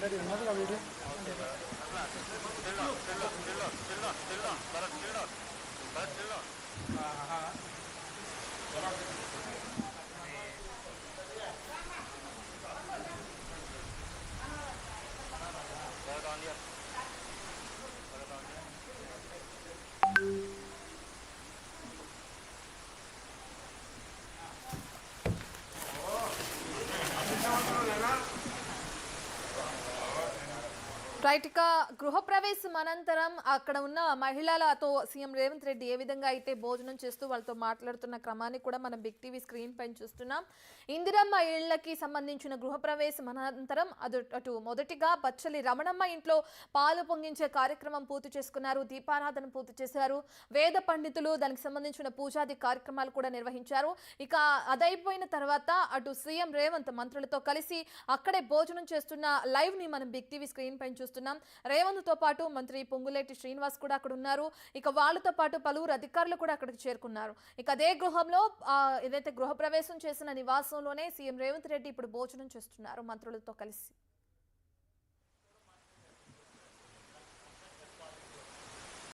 already another already. Put it on here. Put it on here. Right ఇక గృహప్రవేశం అనంతరం అక్కడ ఉన్న మహిళలతో సీఎం రేవంత్ రెడ్డి ఏ విధంగా అయితే భోజనం చేస్తూ వాళ్ళతో మాట్లాడుతున్న క్రమాన్ని కూడా మనం బిగ్ టీవీ స్క్రీన్ పైన చూస్తున్నాం. ఇందిరమ్మ ఇళ్ళకి సంబంధించిన గృహప్రవేశం అనంతరం అటు అటు మొదటిగా బచ్చలి రమణమ్మ ఇంట్లో పాలు పొంగించే కార్యక్రమం పూర్తి చేసుకున్నారు. దీపారాధన పూర్తి చేశారు. వేద పండితులు దానికి సంబంధించిన పూజాది కార్యక్రమాలు కూడా నిర్వహించారు. ఇక అదైపోయిన తర్వాత అటు సీఎం రేవంత్ మంత్రులతో కలిసి అక్కడే భోజనం చేస్తున్న లైవ్ని మనం బిగ్ టీవీ స్క్రీన్ పైన చూస్తున్నాం. రేవంత్తో పాటు మంత్రి పొంగులేటి శ్రీనివాస్ కూడా అక్కడ ఉన్నారు. ఇక వాళ్ళతో పాటు పలువురు అధికారులు కూడా అక్కడికి చేరుకున్నారు. ఇక అదే గృహంలో ఏదైతే గృహప్రవేశం చేసిన నివాసంలోనే సీఎం రేవంత్ రెడ్డి ఇప్పుడు భోజనం చేస్తున్నారు మంత్రులతో కలిసి.